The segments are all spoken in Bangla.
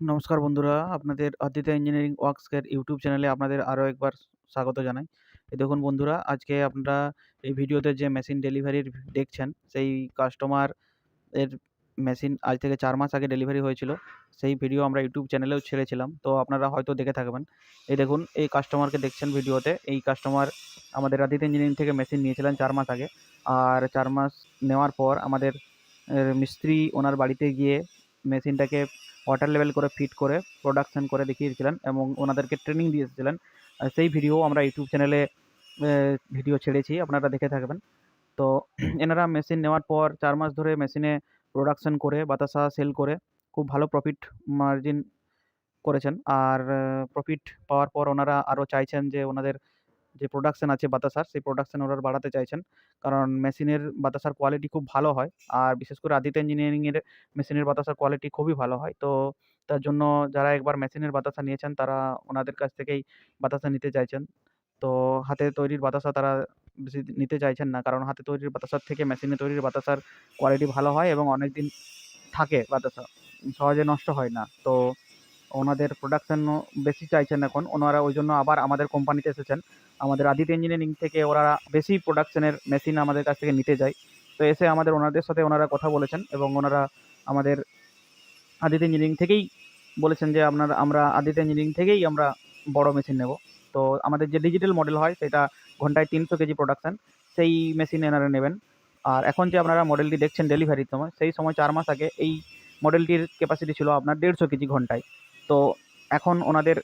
নমস্কার বন্ধুরা, আপনাদের অদ্বিতা ইঞ্জিনিয়ারিং ওয়ার্কসের ইউটিউব চ্যানেলে আপনাদের আরও একবার স্বাগত জানাই। দেখুন বন্ধুরা, আজকে আপনারা এই ভিডিওতে যে মেশিন ডেলিভারির দেখছেন, সেই কাস্টমার এর মেশিন আজ থেকে চার মাস আগে ডেলিভারি হয়েছিল। সেই ভিডিও আমরা ইউটিউব চ্যানেলেও ছেড়েছিলাম। তো আপনারা হয়তো দেখে থাকবেন। এই দেখুন, এই কাস্টমারকে দেখছেন ভিডিওতে। এই কাস্টমার আমাদের অদ্বিতা ইঞ্জিনিয়ারিং থেকে মেশিন নিয়েছিলেন চার মাস আগে। আর চার মাস নেওয়ার পর আমাদের মিস্ত্রি ওনার বাড়িতে গিয়ে মেশিনটাকে ওয়াটার লেভেল করে ফিট করে প্রোডাকশন করে দেখিয়েছিলেন এবং ওনাদেরকে ট্রেনিং দিয়েছিলেন সেই ভিডিও আমরা ইউটিউব চ্যানেলে ভিডিও ছেড়েছি, আপনারা দেখে থাকবেন। তো এনারা মেশিন নেওয়ার পর চার মাস ধরে মেশিনে প্রোডাকশন করে বাতাসা সেল করে খুব ভালো প্রফিট মার্জিন করেছেন। আর প্রফিট পাওয়ার পর ওনারা আরও চাইছেন যে ওনাদের যে প্রোডাকশান আছে বাতাসার, সেই প্রোডাকশান ওনারা বাড়াতে চাইছেন। কারণ মেশিনের বাতাসার কোয়ালিটি খুব ভালো হয়। আর বিশেষ করে আদিত্য ইঞ্জিনিয়ারিংয়ের মেশিনের বাতাসার কোয়ালিটি খুবই ভালো হয়। তো তার জন্য যারা একবার মেশিনের বাতাসা নিয়েছেন তারা ওনাদের কাছ থেকেই বাতাসা নিতে চাইছেন। তো হাতে তৈরির বাতাসা তারা বেশি নিতে চাইছেন না। কারণ হাতে তৈরির বাতাসার থেকে মেশিনে তৈরির বাতাসার কোয়ালিটি ভালো হয় এবং অনেক দিন থাকে বাতাসা। সহজে নষ্ট হয় না। তো ওনাদের প্রোডাকশনও বেশি চাইছেন এখন। ওনারা ওই জন্য আবার আমাদের কোম্পানিতে এসেছেন। আমাদের আদিত্য ইঞ্জিনিয়ারিং থেকে ওরা বেশি প্রোডাকশনের মেশিন আমাদের কাছ থেকে নিতে যায় তো এসে আমাদের ওনাদের সাথে ওনারা কথা বলেছেন এবং ওনারা আমাদের আদিত্য ইঞ্জিনিয়ারিং থেকেই বলেছেন যে আপনারা আমরা আদিত্য ইঞ্জিনিয়ারিং থেকেই আমরা বড় মেশিন নেব। তো আমাদের যে ডিজিটাল মডেল হয় সেটা ঘন্টায় ৩০০ কেজি প্রোডাকশন, সেই মেশিন এনারা নেবেন। আর এখন যে আপনারা মডেলটি দেখছেন ডেলিভারির সময়, সেই সময় চার মাস আগে এই মডেলটির ক্যাপাসিটি ছিল আপনার ১৫০ কেজি ঘন্টায়। তো এখন ওনাদের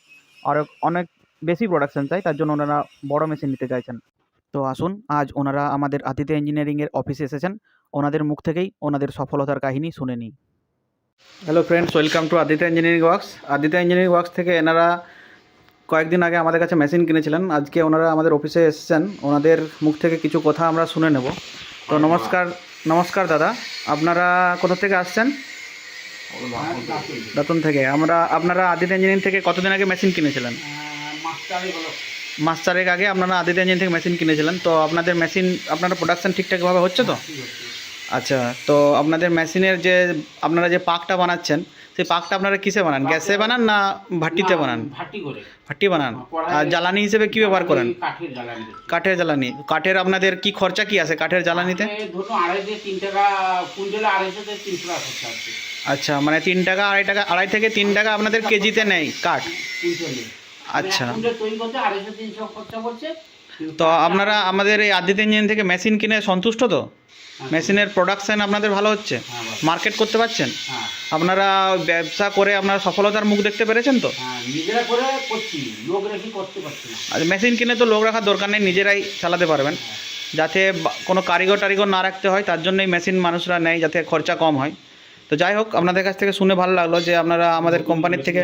আরও অনেক বেশি প্রোডাকশন চাই, তার জন্য ওনারা বড় মেশিন নিতে চাইছেন। তো আসুন আজ ওনারা আমাদের আদিত্য ইঞ্জিনিয়ারিংয়ের অফিসে এসেছেন। ওনাদের মুখ থেকেই ওনাদের সফলতার কাহিনী শুনে নিই। Hello friends, welcome to Aditya engineering works. Aditya engineering works থেকে এনারা কয়েকদিন আগে আমাদের কাছে মেশিন কিনেছিলেন। আজকে ওনারা আমাদের অফিসে এসেছেন। ওনাদের মুখ থেকে কিছু কথা আমরা শুনে নেব। তো নমস্কার, নমস্কার দাদা। আপনারা কোথা থেকে আসছেন? দাতুন থেকে। আমরা, আপনারা আদিত ইঞ্জিনিয়ারিং থেকে কতদিন আগে মেশিন কিনেছিলেন? মাস চারেক আগে আপনারা আদিত ইঞ্জিনিয়ারিং থেকে মেশিন কিনেছিলেন। তো আপনাদের মেশিন আপনারা প্রোডাকশন ঠিকঠাকভাবে হচ্ছে তো? আচ্ছা, তো আপনাদের মেশিনের যে আপনারা যে পাকটা বানাচ্ছেন, সেই পাকটা আপনারা কিসে বানান? গ্যাসে বানান না ভাট্টিতে বানান? ভাটি করে ভাট্টি বানান। আর জ্বালানি হিসেবে কি ব্যবহার করেন? কাঠের জ্বালানি কাঠের জ্বালানি। কাঠের আপনাদের কি খরচা কি আছে কাঠের জ্বালানিতে? ধরুন আড়াই থেকে তিন টাকা কুইন্টালে আড়াইশো থেকে তিনশো টাকা খরচা আছে আচ্ছা, মানে তিন টাকা, আড়াই টাকা, আড়াই থেকে তিন টাকা আপনাদের কেজিতে নেয় কাঠ। কুইন্টালে আচ্ছা। তৈরি করতে আড়াইশো তিনশো খরচা পড়ছে তো আপনারা আমাদের এই আদিত্য ইঞ্জিন থেকে মেশিন কিনে সন্তুষ্ট তো? মেশিনের প্রোডাকশন আপনাদের ভালো হচ্ছে? হ্যাঁ, মার্কেট করতে পারছেন? হ্যাঁ আপনারা ব্যবসা করে আপনারা সফলতার মুখ দেখতে পেরেছেন তো? হ্যাঁ আর মেশিন কিনে তো লোক রাখার দরকার নেই নিজেরাই চালাতে পারবেন যাতে কোনো কারিগর টারিগর না রাখতে হয় তার জন্যই মেশিন মানুষরা নেয় যাতে খরচা কম হয় তো যাই হোক আপনাদের কাছ থেকে শুনে ভালো লাগল যে আপনারা আমাদের কোম্পানির থেকে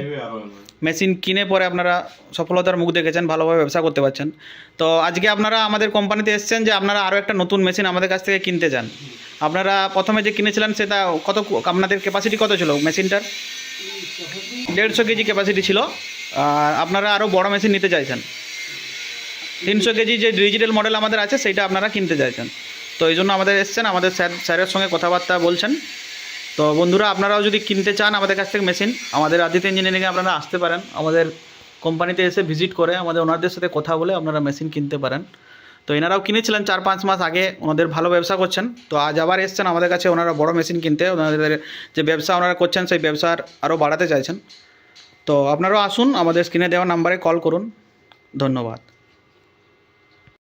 মেশিন কিনে পরে আপনারা সফলতার মুখ দেখেছেন ভালোভাবে ব্যবসা করতে পারছেন। তো আজকে আপনারা আমাদের কোম্পানিতে এসেছেন যে আপনারা আরও একটা নতুন মেশিন আমাদের কাছ থেকে কিনতে চান। আপনারা প্রথমে যে কিনেছিলেন সেটা কত আপনাদের ক্যাপাসিটি কত ছিল মেশিনটার দেড়শো কেজি ক্যাপাসিটি ছিল। আর আপনারা আরও বড় মেশিন নিতে চাইছেন। তিনশো কেজি যে ডিজিটাল মডেল আমাদের আছে সেইটা আপনারা কিনতে চাইছেন। তো এই জন্য আমাদের এসছেন আমাদের স্যার স্যারের সঙ্গে কথাবার্তা বলছেন। তো বন্ধুরা, আপনারাও যদি কিনতে চান আমাদের কাছ থেকে মেশিন, আমাদের আদিত্য ইঞ্জিনিয়ারিংয়ে আপনারা আসতে পারেন। আমাদের কোম্পানিতে এসে ভিজিট করে আমাদের ওনারদের সাথে কথা বলে আপনারা মেশিন কিনতে পারেন। তো এনারাও কিনেছিলেন চার পাঁচ মাস আগে, ওনাদের ভালো ব্যবসা করছেন। তো আজ আবার এসছেন আমাদের কাছে ওনারা বড় মেশিন কিনতে, ওনাদের যে ব্যবসা ওনারা করছেন, সেই ব্যবসার আরও বাড়াতে চাইছেন। তো আপনারাও আসুন, আমাদের স্ক্রিনে দেওয়া নাম্বারে কল করুন। ধন্যবাদ।